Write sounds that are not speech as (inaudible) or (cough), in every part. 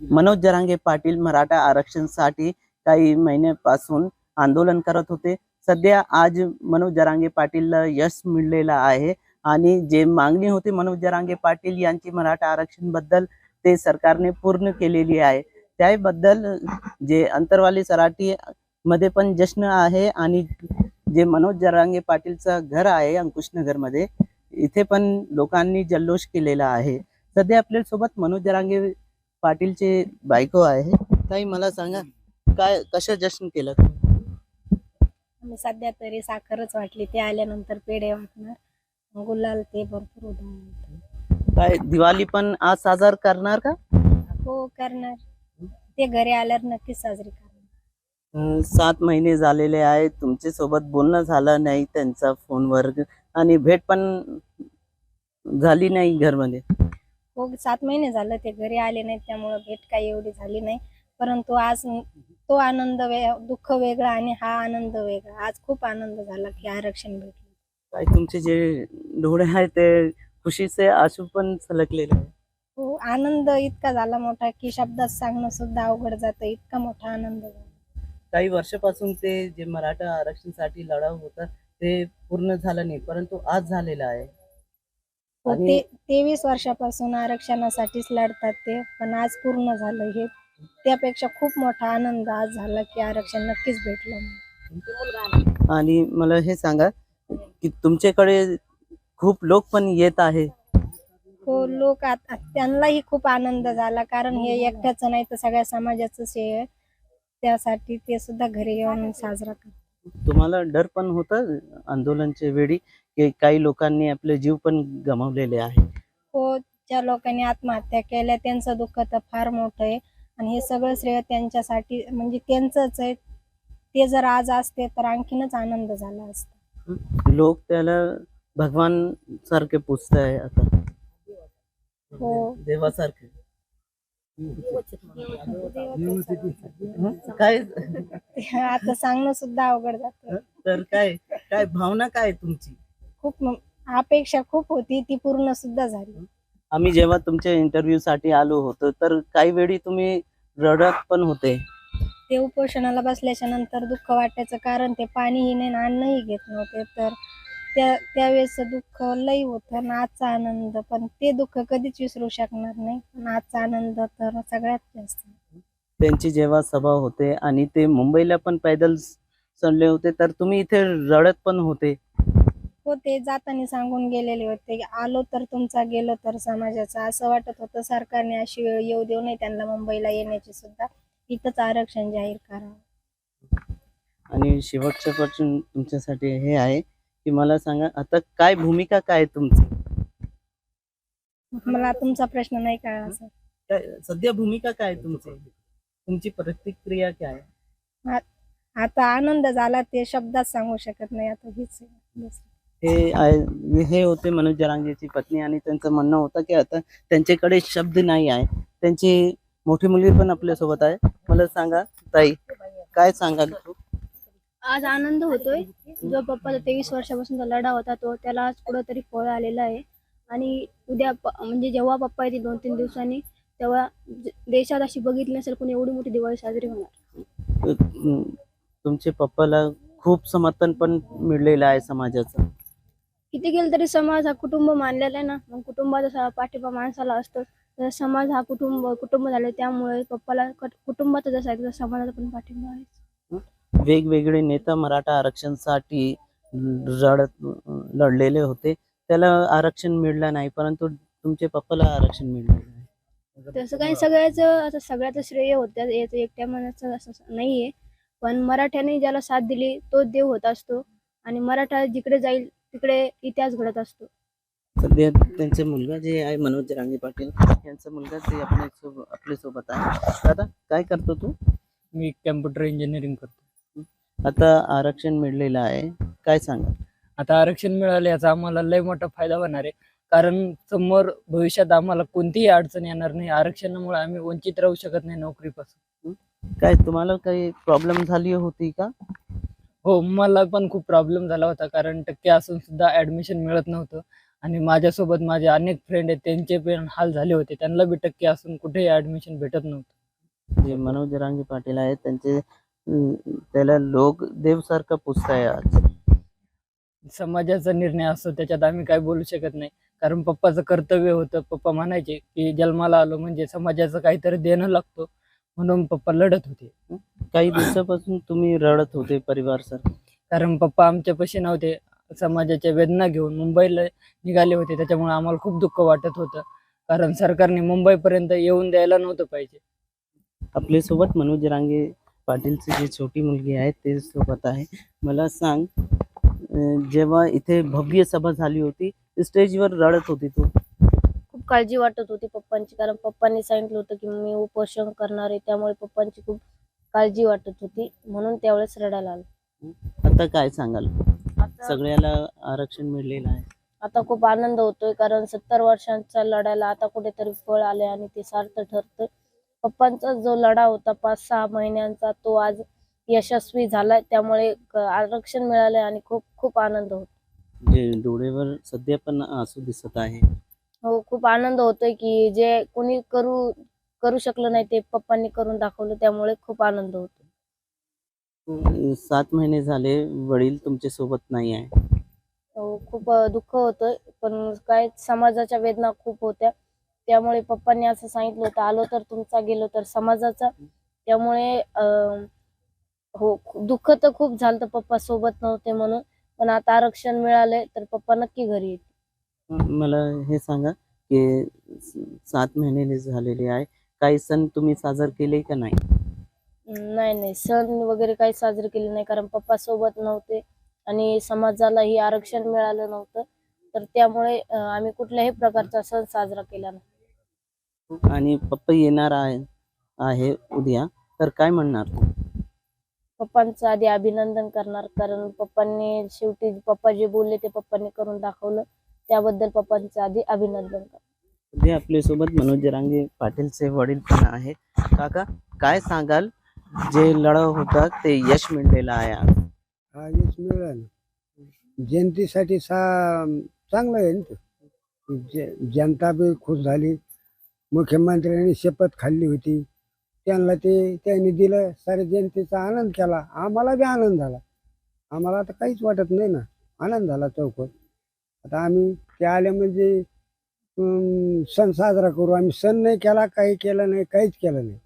मनोज जरांगे पाटील मराठा आरक्षणसाठी काही महिन्यापासून आंदोलन करत होते. सध्या आज मनोज जरांगे पाटीलला यश मिळलेलं आहे आणि जे मागणी होती मनोज जरांगे पाटील यांची मराठा आरक्षणबद्दल ते सरकारने पूर्ण केलेली आहे. त्याबद्दल जे अंतरवाली सराठी मध्ये पण जश्न आहे आणि जे मनोज जरांगे पाटीलचं घर आहे अंकुशनगरमध्ये इथे पण लोकांनी जल्लोष केलेला आहे. सध्या आपल्यासोबत मनोज जरांगे पाटीलचे बायको आहे. ताई मला सांगा काय कसं जश्न केलं सध्या तरी साखरच वाटली ते आल्यानंतर पेढे वाटणार. गुलाल ते भरपूर काय दिवाळी पण आज साजर करणार का? हो करणार. ते घरी आल्यावर नक्कीच साजरी करणार. सात महिने झालेले आहेत तुमच्यासोबत बोलणं झालं नाही त्यांचा फोनवर आणि भेट पण झाली नाही घरमध्ये. हो सात महिने झालं ते घरी आले नाहीत त्यामुळे भेट काही एवढी झाली नाही. परंतु आज तो आनंद वे दुःख वेगळा आणि हा आनंद वेगळा. आज खूप आनंद झाला की आरक्षण भेटलं. काय तुमचे जे डोळे आहेत ते खुशीचे आशू पण सलकलेले आहे हो आनंद इतका झाला मोठा की शब्दात सांगणं सुद्धा अवघड जातं. इतका मोठा आनंद झाला. काही वर्षापासून ते जे मराठा आरक्षणासाठी लढा होता ते पूर्ण झालं नाही परंतु आज झालेलं आहे. आणि- ते तेवीस वर्षापासून आरक्षणासाठीच लढतात ते पण आज पूर्ण झालं. हे त्यापेक्षा खूप मोठा आनंद आज झाला की आरक्षण नक्कीच भेटलं. म्हणून. आणि मला हे सांगा की तुमच्याकडे खूप लोक पण येत आहे. हो लोक आता त्यांनाही खूप आनंद झाला कारण हे एकट्याचं नाही तर सगळ्या समाजाचं हे आहे. त्यासाठी ते सुद्धा घरी येऊन साजरा करतात. तुम्हाला डर पण होता आंदोलनच्या वेळी की काही लोकांनी आपले जीव पण गमावलेले आहे हो ज्या लोकांनी आत्महत्या केल्या त्यांचं दुःख तर फार मोठं आहे. आणि हे सगळं श्रेय त्यांच्यासाठी म्हणजे त्यांचंच आहे. ते जर आज असते तर आणखीनच आनंद झाला असता. लोक त्याला भगवान सारखे पुजत आहे आता. हो. देवासारखे? काय आता सांगणं सुद्धा अवघड जातं. तर काय काय भावना काय तुमची? खूप अपेक्षा खूप होती ती पूर्ण सुद्धा झाली. आम्ही जेव्हा तुमच्या इंटरव्ह्यू साठी आलो होतो तर काही वेळी तुम्ही रडत पण होते. ते उपोषणाला बसल्याच्या नंतर दुःख वाटायचं कारण ते पाणीही नाही अन्नही घेत नव्हते. तर त्या त्यावेळेस दुःख लई होतं आणि आजचा आनंद. पण ते दुःख कधीच विसरू शकणार नाही. पण आजचा आनंद तर सगळ्यात जास्त. त्यांची जेव्हा सभा होते आणि ते मुंबईला पण पैदल चढले होते तर तुम्ही इथे रडत पण होते. हो ते जाताना सांगून गेलेले होते आलो तर तुमचा गेलो तर समाजाचा. असं वाटत होतं सरकारने अशी वेळ येऊ देऊ नये त्यांना मुंबईला येण्याची सुद्धा. इथंच आरक्षण जाहीर करावं आणि शेवटचं प्रश्न तुमच्यासाठी हे आहे. की मला सांगा आता काय भूमिका काय तुमची मला तुमचा प्रश्न नाही कळला सर काय सध्या भूमिका काय तुमची तुमची प्रतिक्रिया काय आहे? आता आनंद झाला ते शब्दात सांगू शकत नाही आता हीच आहे. दुसरं. हे आहे- हे होते मनोज जरांगेची पत्नी आणि त्यांचं म्हणणं होतं की आता त्यांच्याकडे शब्द नाही आहे त्यांची मोठी मुलगी पण आपल्यासोबत आहे मला सांगा ताई काय सांगाल तू आज आनंद होतोय जो पप्पाचा तेवीस वर्षापासूनचा लढा होता तो त्याला आज कुठंतरी फळ आलेलं आहे. आणि उद्या म्हणजे जेव्हा पप्पा येतील दोन तीन दिवसांनी तेव्हा देशात अशी बघितली नसेल कोणी एवढी मोठी दिवाळी साजरी होणार. तुम- तुमच्या पप्पाला खूप समर्थन पण मिळलेलं आहे समाजाचं. किती गेलं तरी समाज हा कुटुंब मानलेला आहे ना? मग कुटुंबाचा पाठिंबा माणसाला असतो तर समाज हा कुटुंब कुटुंब झालं त्यामुळे पप्पाला कट- कुटुंबाचा जसा आहे तसा समाजाचा पण पाठिंबा आहे वेगवेगळे नेता मराठा आरक्षणासाठी लढत लढलेले होते. त्याला आरक्षण मिळलं नाही परंतु तुमच्या पप्पाला आरक्षण मिळालं तसं काही सगळ्याचं आता सगळ्याचं श्रेय होतं याचं एकट्या मनाचं असं नाहीये. पण मराठ्याने ज्याला साथ दिली तो देव होत असतो. आणि मराठा जिकडे जाईल तिकडे इतिहास घडत असतो. सध्या त्यांचे मुलगा जे आहे मनोज रांगे पाटील यांचा मुलगा जे आपल्यासोबत आपल्यासोबत आहे. दादा काय करतो तू? मी कॅम्प्युटर इंजिनिअरिंग करतो. आता आरक्षण मिळलेलं आहे. काय सांगा आता आरक्षण मिळालं याचा आम्हाला लय मोठा फायदा होणार आहे. कारण समोर भविष्यात आम्हाला कोणतीही अडचण येणार नाही. आरक्षणामुळे आम्ही वंचित राहू शकत नाही नोकरीपासून. काय तुम्हाला काही प्रॉब्लेम झाली होती का? हो मला पण खूप प्रॉब्लेम झाला होता. कारण टक्के असून सुद्धा ऍडमिशन मिळत नव्हतं. आणि माझ्यासोबत माझे अनेक फ्रेंड आहेत. त्यांचे पण हाल झाले होते. त्यांना बी टक्के असून कुठेही ऍडमिशन भेटत नव्हतं. जे मनोज जरांगे पाटील आहेत त्यांचे त्याला लोक देवसारखं पुजताय आज. समाजाचा निर्णय असतो त्याच्यात आम्ही काय बोलू शकत नाही. कारण पप्पाचं कर्तव्य होतं. पप्पा म्हणायचे की जन्माला आलो म्हणजे समाजाचं काहीतरी देणं लागतो. म्हणून पप्पा लढत होते. काही दिवसापासून तुम्ही रडत होते परिवार सर कारण पप्पा आमच्यापाशी नव्हते. समाजाच्या वेदना घेऊन मुंबईला निघाले होते. त्याच्यामुळे आम्हाला खूप दुःख वाटत होतं. कारण सरकारने मुंबईपर्यंत येऊन द्यायला नव्हतं पाहिजे. आपल्यासोबत मनोज रांगे पाटीलची जी छोटी मुलगी आहे ते सोबत आहे. मला सांग जेव्हा इथे भव्य सभा झाली होती स्टेजवर रडत होती तू? खूप काळजी वाटत होती पप्पांची कारण पप्पांनी सांगितलं होतं की मी उपोषण करणार आहे त्यामुळे पप्पांची खूप काळजी वाटत होती. म्हणून त्यावेळेस रडायला आलं. आता काय सांगाल? आता सगळ्याला आरक्षण मिळलेलं आहे. आता खूप आनंद होतोय कारण सत्तर वर्षांच्या लढ्याला आता कुठेतरी फळ आले आणि ते सार्थ ठरतंय पप्पांचा जो लढा होता पाच सहा महिन्यांचा तो आज यशस्वी झालाय. त्यामुळे आरक्षण मिळालंय आणि खूप खूप आनंद होतो. जे डोळेवर सध्या पण आसू दिसत आहे. हो खूप आनंद होतोय की जे कोणी करू करू शकलं नाही ते पप्पांनी करून दाखवलं. त्यामुळे खूप आनंद होतो सात महिने झाले वडील तुमच्यासोबत नाही आहे. हो खूप दुःख होतंय. पण काय समाजाच्या वेदना खूप होत्या. त्यामुळे पप्पांनी असं सांगितलं होतं आलो तर तुमचा गेलो तर समाजाचा. त्यामुळे अं, हो खू- दुःख तर खूप झालं पप्पा सोबत नव्हते म्हणून. पण आता आरक्षण मिळालंय तर पप्पा नक्की घरी येतील. मला हे सांगा की सात महिने झालेले आहे. काही सण तुम्ही साजर केले का नाही? नाही नाही. सण वगैरे काही साजरे केले नाही कारण पप्पा सोबत नव्हते आणि समाजालाही आरक्षण मिळालं नव्हतं. तर त्यामुळे अं, आम्ही कुठल्याही प्रकारचा सण साजरा केला नाही. आणि पप्पा येणार आहे आहे उद्या. तर काय म्हणणार? तू पप्पांचं आधी अभिनंदन करणार कारण पप्पांनी शेवटी पप्पा जे बोलले ते पप्पांनी करून दाखवलं. त्याबद्दल पप्पांचं आधी अभिनंदन करणार. उद्या आपल्यासोबत मनोज जरांगे पाटीलचे वडील पण आहे काका काय सांगाल? जे लढा होता ते यश मिळलेलं आहे आज. हा यश मिळालं. जनतेसाठी सा चांगलं आहे ना ते. ज- जनता बी खुश झाली. मुख्यमंत्र्यांनी शपथ खाल्ली होती. त्यांना ते त्यांनी दिलं. सारे जनतेचा आनंद केला. आम्हाला बी आनंद झाला. आम्हाला आता काहीच वाटत नाही ना. आनंद झाला चौकट. आता आम्ही ते आले म्हणजे सण साजरा करू. आम्ही सण नाही केला काही केलं नाही काहीच केलं नाही.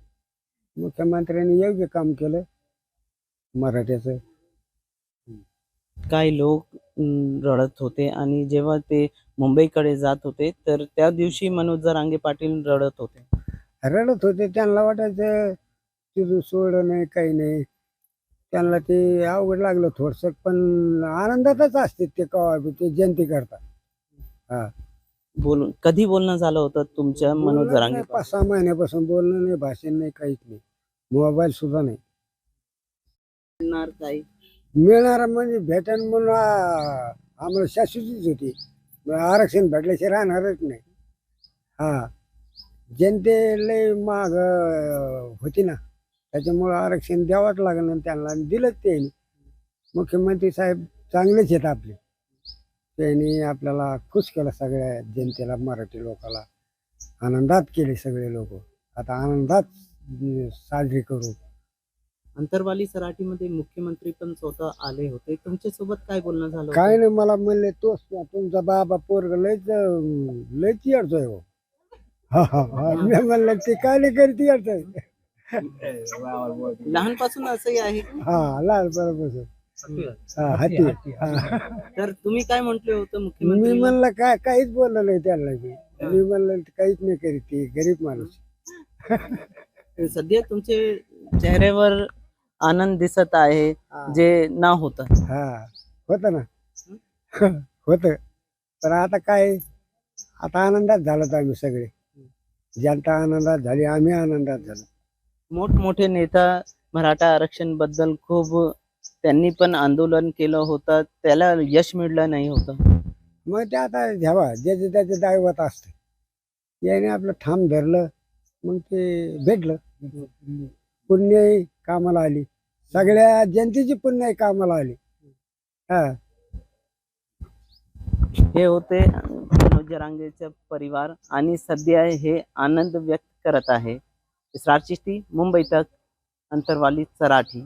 मुख्यमंत्र्यांनी योग्य काम केलं. मराठ्याचं. काही लोक रडत होते. आणि जेव्हा ते मुंबईकडे जात होते तर त्या दिवशी मनोज जरांगे पाटील रडत होते. रडत होते. त्यांना वाटायचं तिथून सोडं नाही काही नाही. त्यांना ते अवघड लागलं थोडस पण आनंदातच असते ते कवा बी ते जनतेकरता बोलून कधी बोलणं झालं होतं तुमच्या मनोज बोलणं जरांगे नाही, पाच सहा महिन्यापासून बोलणं नाही भाषण नाही काहीच नाही. मोबाईल सुद्धा नाही. मिळणार म्हणजे भेटन म्हणून आ- आम्हाला शाश्वतीच होती. मग आरक्षण भेटल्याशिवाय राहणारच नाही. हा. जनतेले माग होती ना. त्याच्यामुळं आरक्षण द्यावंच लागलं त्यांना आणि दिलंच ते मुख्यमंत्री साहेब चांगलेच आहेत आपले. त्यांनी आपल्याला खुश केलं सगळ्या जनतेला मराठी लोकाला. आनंदात केले सगळे लोक. आता आनंदात अं, साजरी करू. अंतरवाली सराठीमध्ये मुख्यमंत्री पण स्वतः आले होते. तुमच्यासोबत काय बोलणं झालं होतं? काय नाही मला म्हणले तोच तुमचा बाबा पोरग लयच लयच येडतोय हो. हा हा हा. मी म्हणलं ते काय नाही करीत येडतोय. लहानपासून असंही आहे? हा लाल बरोबर हा हाती. हा. तर तुम्ही काय म्हंटले होतं मी मुख्यमंत्री म्हणलं काय काहीच बोललं नाही त्यांना मी. मी म्हणलं काहीच नाही करीत ते गरीब माणूस. सध्या तुमचे चेहऱ्यावर आनंद दिसत आहे. जे ना होतं. हा होत ना. (laughs) होत. पण आता काय आता आनंदात झालो आम्ही सगळे. जनता आनंदात झाली आम्ही आनंदात झालो. मोठमोठे नेता मराठा आरक्षणबद्दल खूप त्यांनी पण आंदोलन केलं होतं. त्याला यश मिळलं नाही होतं. मग ते आता घ्यावा ज्याचे त्याचे दैवत असते. याने आपलं ठाम धरलं मग ते भेटलं. पुण्यही कामाला आली. सगळ्या जनतेची पुन्हा कामाला आली. हा. हे होते जरांगेचा परिवार आणि सध्या हे आनंद व्यक्त करत आहे. चिश्ती मुंबई तक अंतरवाली सराठी.